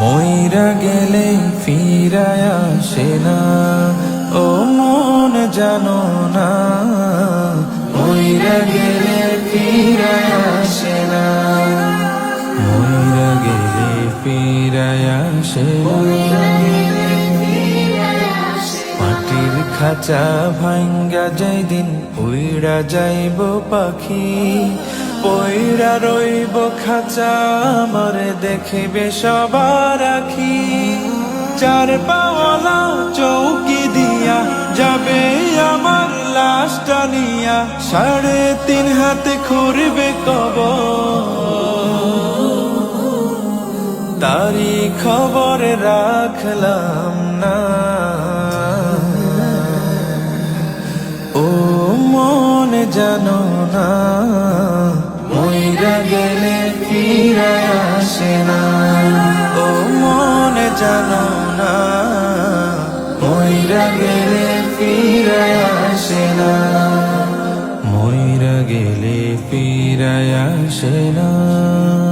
ময়রা গেলে ফিরায় আসে না। ও মন জানো না। ময়রা গেলে ফিরায় আসে না। ময়রা গেলে ফিরায় আসে মাটির খাঁচা ভাঙ্গা যাই দিন উইড়া যাইব পাখি। পয়রা রইব খাঁচা আমারে দেখিবে সবার আখি। চার পাওয়ালা চৌকি দিয়া যাবে আমার লাশটা নিয়া। সাড়ে তিন হাতে খুরবে কব তারি খবর রাখলাম না। জানো না। মইরা গেলে ফিরে আসে না। ও মন জানো না। মইরা গেলে ফিরে আসে না। মইরা গেলে ফিরে আসে না।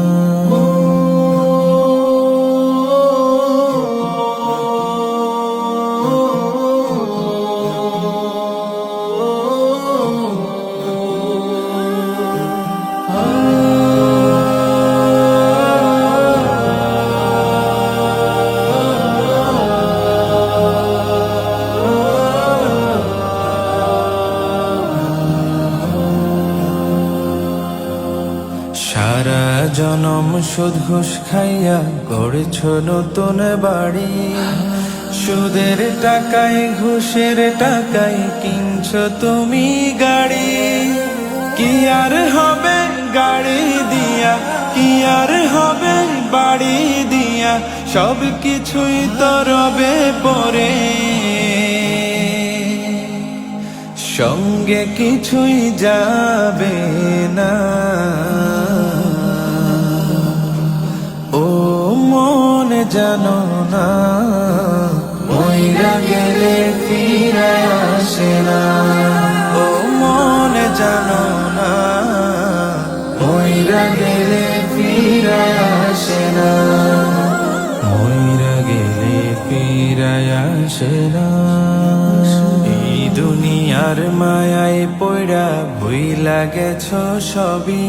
সারা জনম ঘুষ খাইয়া গড়েছ নতুন বাড়ি। সুদের টাকায়, ঘুষের টাকায় কিনছ তুমি গাড়ি। কি আর হবে গাড়ি দিয়া, কি আর হবে বাড়ি দিয়া, সব কিছুই তো রবে পরে। সঙ্গে কিছুই যাবে না। মন জানো না মইরা গেলে ফিরে আসে না। ও মন জানো না মইরা গেলে ফিরে আসে না। গেলে ফিরে আসে এই দুনিয়ার মায়ায় পড়া ভুইলা গেছ সবই।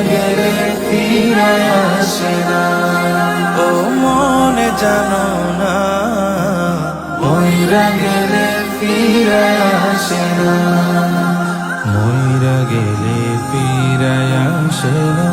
সাগর ফিরে আসে না। ও মনে জানো না ময়রা গেলে ফিরে আসে না। ময়রা গেলে ফিরে আসে না।